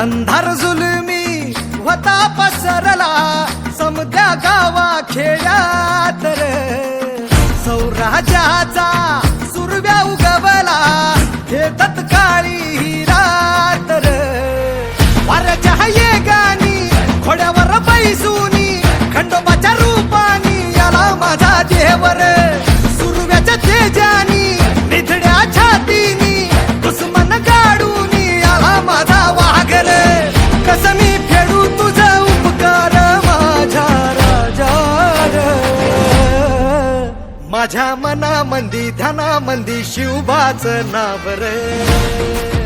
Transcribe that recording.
अंधार जुलमी होता पसरला. समद्या गावा खेड्यात रे. सौराजाचा सुरव्या उगवला. हे तत्काळी ही रात वाऱ्याच्या ये गाणी खोड्यावर बैसूनी खंडोबाच्या रूपानी याला माझा देवर. माझ्या मनामंदी धनामंदी शिवबाच नाव रे.